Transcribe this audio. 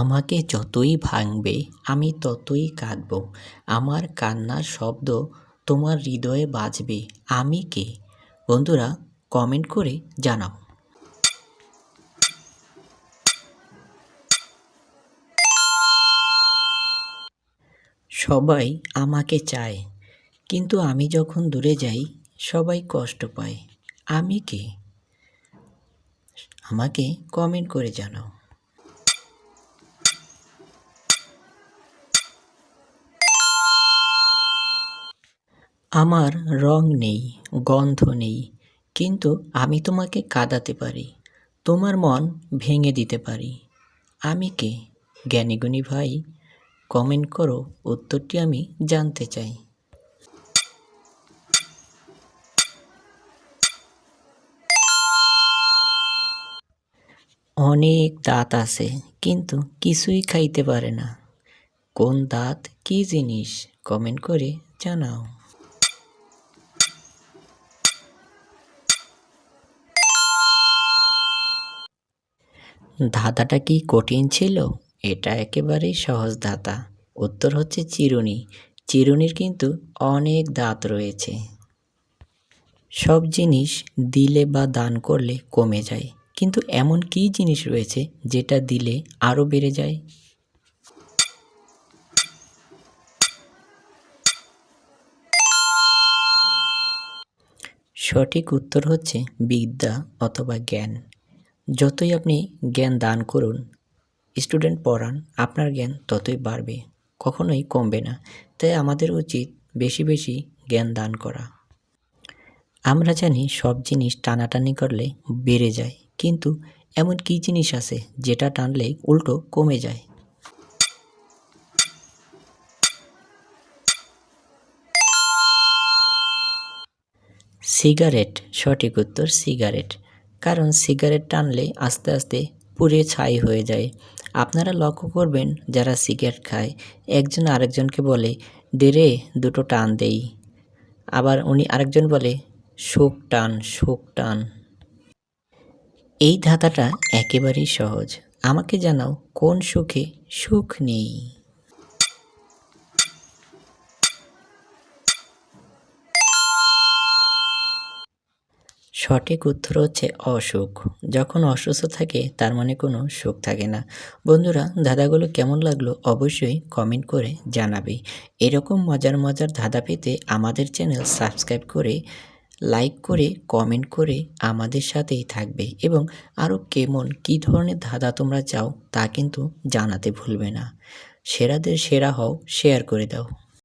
আমাকে যতই ভাঙবে, আমি ততই কাঁদব। আমার কান্নার শব্দ তোমার হৃদয়ে বাজবে। আমি কে? বন্ধুরা কমেন্ট করে জানাও। সবাই আমাকে চায়, কিন্তু আমি যখন দূরে যাই, সবাই কষ্ট পায়। আমি কে? আমাকে কমেন্ট করে জানাও। আমার রং নেই, গন্ধ নেই, কিন্তু আমি তোমাকে কাঁদাতে পারি, তোমার মন ভেঙে দিতে পারি। আমি কে? জ্ঞানীগুণী ভাই কমেন্ট করো, উত্তরটি আমি জানতে চাই। অনেক দাঁত আছে, কিন্তু কিছুই খাইতে পারে না। কোন দাঁত? কি জিনিস? কমেন্ট করে জানাও। ধাঁধাটা কি কঠিন ছিল? এটা একেবারেই সহজ ধাঁধা। উত্তর হচ্ছে চিরুনি। চিরুনির কিন্তু অনেক দাঁত রয়েছে। সব জিনিস দিলে বা দান করলে কমে যায়। কিন্তু এমন কী জিনিস রয়েছে যেটা দিলে আরও বেড়ে যায়? সঠিক উত্তর হচ্ছে বিদ্যা অথবা জ্ঞান। যতই আপনি জ্ঞান দান করুন, স্টুডেন্ট পড়ান, আপনার জ্ঞান ততই বাড়বে, কখনোই কমবে না। তাই আমাদের উচিত বেশি বেশি জ্ঞান দান করা। আমরা জানি সব জিনিস টানাটানি করলে বেড়ে যায়, কিন্তু এমন কী জিনিস আছে যেটা টানলে উল্টো কমে যায়? সিগারেট, সঠিক উত্তর সিগারেট। কারণ সিগারেট টানলে আস্তে আস্তে পুড়ে ছাই হয়ে যায়। আপনারা লক্ষ্য করবেন, যারা সিগারেট খায়, একজন আরেকজনকে বলে, দে রে, দুটো টান দেই। আবার উনি আরেকজন বলে, শোক টান শোক টান। এই ধাঁধাটা একেবারেই সহজ। আমাকে জানাও, কোন সুখে সুখ নেই। সঠিক উত্তর হচ্ছে অসুখ। যখন অসুস্থ থাকে, তার মানে কোনো সুখ থাকে না। বন্ধুরা, ধাঁধাগুলো কেমন লাগল অবশ্যই কমেন্ট করে জানাবে। এরকম মজার মজার ধাঁধা পেতে আমাদের চ্যানেল সাবস্ক্রাইব করে, লাইক করে, কমেন্ট করে আমাদের সাথেই থাকবে এবং আরও কেমন, কী ধরনের ধাঁধা তোমরা চাও তা কিন্তু জানাতে ভুলবে না। সেরাদের সেরা হও, শেয়ার করে দাও।